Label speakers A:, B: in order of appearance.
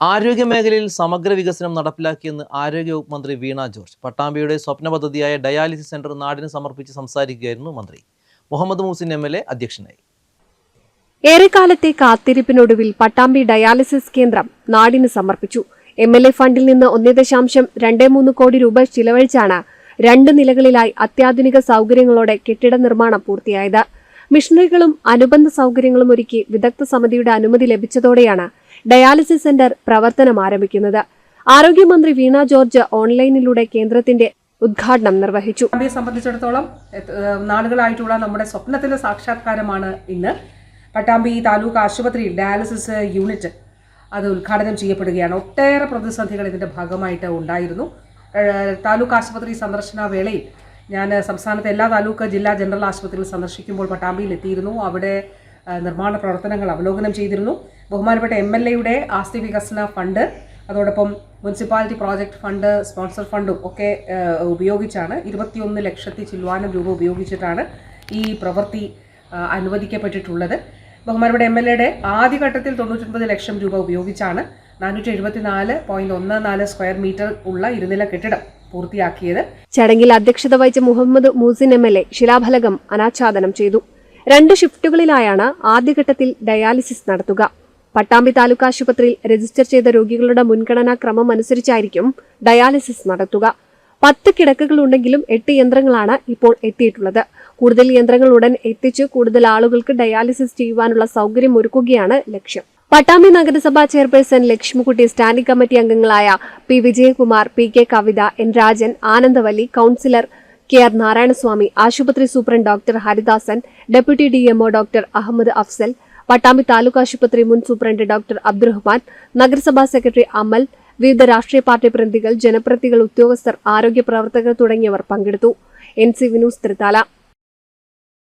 A: ആരോഗ്യ മേഖലയിൽ സമഗ്ര വികസനം നടപ്പിലാക്കിയെന്ന് ആരോഗ്യവകുപ്പ് മന്ത്രി വീണ ജോർജ്. പട്ടാമ്പിയുടെ സ്വപ്ന പദ്ധതിയായ ഡയാലിസിസ് സെന്റർ നാടിന് സമർപ്പിച്ച് സംസാരിക്കുകയായിരുന്നു മന്ത്രി. Muhammad Muhsin M L A അധ്യക്ഷനായി.
B: ഏറെക്കാലത്തെ കാത്തിരിപ്പിനൊടുവിൽ പട്ടാമ്പി ഡയാലിസിസ് കേന്ദ്രം നാടിന് സമർപ്പിച്ചു. എം എൽ എ ഫണ്ടിൽ നിന്ന് ഒന്നേ ദശാംശം രണ്ടേ മൂന്ന് കോടി രൂപ ചിലവഴിച്ചാണ് രണ്ട് നിലകളിലായി അത്യാധുനിക സൗകര്യങ്ങളോടെ കെട്ടിട നിർമ്മാണം പൂർത്തിയായത്. മിഷനറികളും അനുബന്ധ സൗകര്യങ്ങളും ഒരുക്കി വിദഗ്ധ സമിതിയുടെ അനുമതി ലഭിച്ചതോടെയാണ് ഡയാലിസിസ് സെന്റർ പ്രവർത്തനം ആരംഭിക്കുന്നത്. ആരോഗ്യമന്ത്രി വീണ ജോർജ് ഓൺലൈനിലൂടെ കേന്ദ്രത്തിന്റെ ഉദ്ഘാടനം നിർവഹിച്ചു.
C: പട്ടാമ്പിയെ സംബന്ധിച്ചിടത്തോളം നാടുകളായിട്ടുള്ള നമ്മുടെ സ്വപ്നത്തിന്റെ സാക്ഷാത്കാരമാണ് ഇന്ന്. പട്ടാമ്പി താലൂക്ക് ആശുപത്രിയിൽ ഡയാലിസിസ് യൂണിറ്റ് അത് ഉദ്ഘാടനം ചെയ്യപ്പെടുകയാണ്. ഒട്ടേറെ പ്രതിസന്ധികൾ ഇതിന്റെ ഭാഗമായിട്ട് ഉണ്ടായിരുന്നു. താലൂക്ക് ആശുപത്രി സന്ദർശന വേളയിൽ ഞാൻ സംസ്ഥാനത്തെ എല്ലാ താലൂക്ക് ജില്ലാ ജനറൽ ആശുപത്രികൾ സന്ദർശിക്കുമ്പോൾ പട്ടാമ്പിയിൽ എത്തിയിരുന്നു. അവിടെ നിർമ്മാണ പ്രവർത്തനങ്ങൾ അവലോകനം ചെയ്തിരുന്നു. ബഹുമാനപ്പെട്ട എം എൽ എയുടെ ആസ്തി വികസന ഫണ്ട് അതോടൊപ്പം മുനിസിപ്പാലിറ്റി പ്രോജക്റ്റ് ഫണ്ട് സ്പോൺസർ ഫണ്ടും ഒക്കെ ഉപയോഗിച്ചാണ് ഇരുപത്തിയൊന്ന് ലക്ഷത്തി ചില്ലുവാനം രൂപ ഉപയോഗിച്ചിട്ടാണ് ഈ പ്രവൃത്തി അനുവദിക്കപ്പെട്ടിട്ടുള്ളത്. ബഹുമാനപ്പെട്ട എം എൽ എയുടെ ആദ്യഘട്ടത്തിൽ തൊണ്ണൂറ്റൊൻപത് ലക്ഷം രൂപ ഉപയോഗിച്ചാണ് നാനൂറ്റി എഴുപത്തിനാല് പോയിന്റ് ഒന്ന് നാല് സ്ക്വയർ മീറ്റർ ഉള്ള ഇരുനില കെട്ടിടം പൂർത്തിയാക്കിയത്.
B: ചടങ്ങിൽ അധ്യക്ഷത വഹിച്ച Muhammad Muhsin M L A ശിലാഫലകം അനാച്ഛാദനം ചെയ്തു. രണ്ട് ഷിഫ്റ്റുകളിലായാണ് ആദ്യഘട്ടത്തിൽ ഡയാലിസിസ് നടത്തുക. പട്ടാമ്പി താലൂക്ക് ആശുപത്രിയിൽ രജിസ്റ്റർ ചെയ്ത രോഗികളുടെ മുൻഗണനാ ക്രമം അനുസരിച്ചായിരിക്കും ഡയാലിസിസ് നടത്തുക. പത്ത് കിടക്കകളുണ്ടെങ്കിലും എട്ട് യന്ത്രങ്ങളാണ് ഇപ്പോൾ എത്തിയിട്ടുള്ളത്. കൂടുതൽ യന്ത്രങ്ങൾ ഉടൻ എത്തിച്ച് കൂടുതൽ ആളുകൾക്ക് ഡയാലിസിസ് ചെയ്യുവാനുള്ള സൗകര്യം ഒരുക്കുകയാണ് ലക്ഷ്യം. പട്ടാമ്പി നഗരസഭാ ചെയർപേഴ്സൺ ലക്ഷ്മിക്കുട്ടി സ്റ്റാൻഡിംഗ് കമ്മിറ്റി അംഗങ്ങളായ P. Vijayakumar P. K. Kavitha N. Rajan Anandavalli councillor K. R. Narayanaswamy ആശുപത്രി superintendent doctor Haridasan deputy DMO doctor Ahammed Afsal Pattambi taluk ആശുപത്രി മുൻ സൂപ്രണ്ട് ഡോക്ടർ അബ്ദുറഹ്മാൻ നഗരസഭാ സെക്രട്ടറി അമൽ വിവിധ രാഷ്ട്രീയ പാർട്ടി പ്രതിനിധികൾ ജനപ്രതിനിധികൾ ഉദ്യോഗസ്ഥർ ആരോഗ്യ പ്രവർത്തകർ തുടങ്ങിയവർ പങ്കെടുത്തു. N C Vinoos Thrithala.